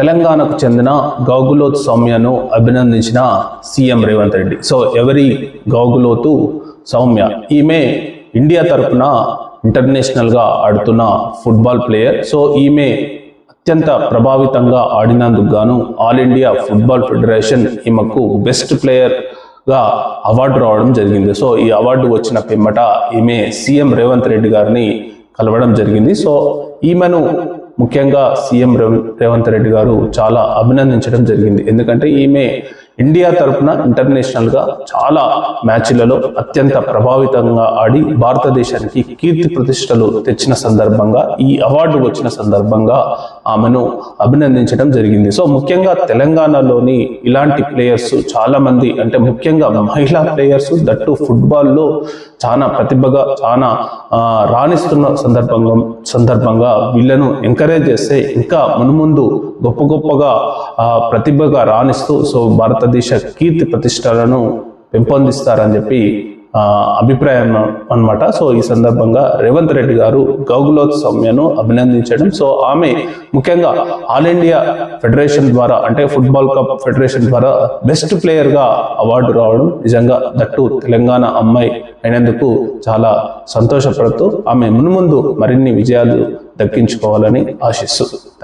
తెలంగాణకు చెందిన గౌగులోత్ సౌమ్యను అభినందించిన సీఎం రేవంత్ రెడ్డి. సో ఎవరి గౌగులోతు సౌమ్య? ఈమె ఇండియా తరపున ఇంటర్నేషనల్గా ఆడుతున్న ఫుట్బాల్ ప్లేయర్. సో ఈమె అత్యంత ప్రభావితంగా ఆడినందుకు గాను ఆల్ ఇండియా ఫుట్బాల్ ఫెడరేషన్ ఈమెకు బెస్ట్ ప్లేయర్గా అవార్డు రావడం జరిగింది. సో ఈ అవార్డు వచ్చిన పిమ్మట ఈమె సీఎం రేవంత్ రెడ్డి గారిని కలవడం జరిగింది. సో ఈమెను ముఖ్యంగా సీఎం రేవంత్ రెడ్డి గారు చాలా అభినందించడం జరిగింది. ఎందుకంటే ఈమె ఇండియా తరపున ఇంటర్నేషనల్గా చాలా మ్యాచ్లలో అత్యంత ప్రభావితంగా ఆడి భారతదేశానికి కీర్తి ప్రతిష్టలు తెచ్చిన సందర్భంగా ఈ అవార్డు వచ్చిన సందర్భంగా ఆమెను అభినందించడం జరిగింది. సో ముఖ్యంగా తెలంగాణలోని ఇలాంటి ప్లేయర్స్ చాలా మంది అంటే ముఖ్యంగా మహిళా ప్లేయర్స్ దట్టు ఫుట్బాల్లో చాలా ప్రతిభగా చాలా రాణిస్తున్న సందర్భంగా సందర్భంగా వీళ్ళను ఎంకరేజ్ చేస్తే ఇంకా మునుముందు గొప్ప గొప్పగా ప్రతిభగా రాణిస్తూ సో భారతదేశ కీర్తి ప్రతిష్టలను పెంపొందిస్తారని చెప్పి అభిప్రాయం అన్నమాట. సో ఈ సందర్భంగా రేవంత్ రెడ్డి గారు గౌగులోత్ సౌమ్యను అభినందించడం. సో ఆమె ముఖ్యంగా ఆల్ ఇండియా ఫెడరేషన్ ద్వారా అంటే ఫుట్బాల్ కప్ ఫెడరేషన్ ద్వారా బెస్ట్ ప్లేయర్గా అవార్డు రావడం నిజంగా దట్టు తెలంగాణ అమ్మాయి అయినందుకు చాలా సంతోషపడుతూ ఆమె మున్ముందు మరిన్ని విజయాలు దక్కించుకోవాలని ఆశిస్తూ.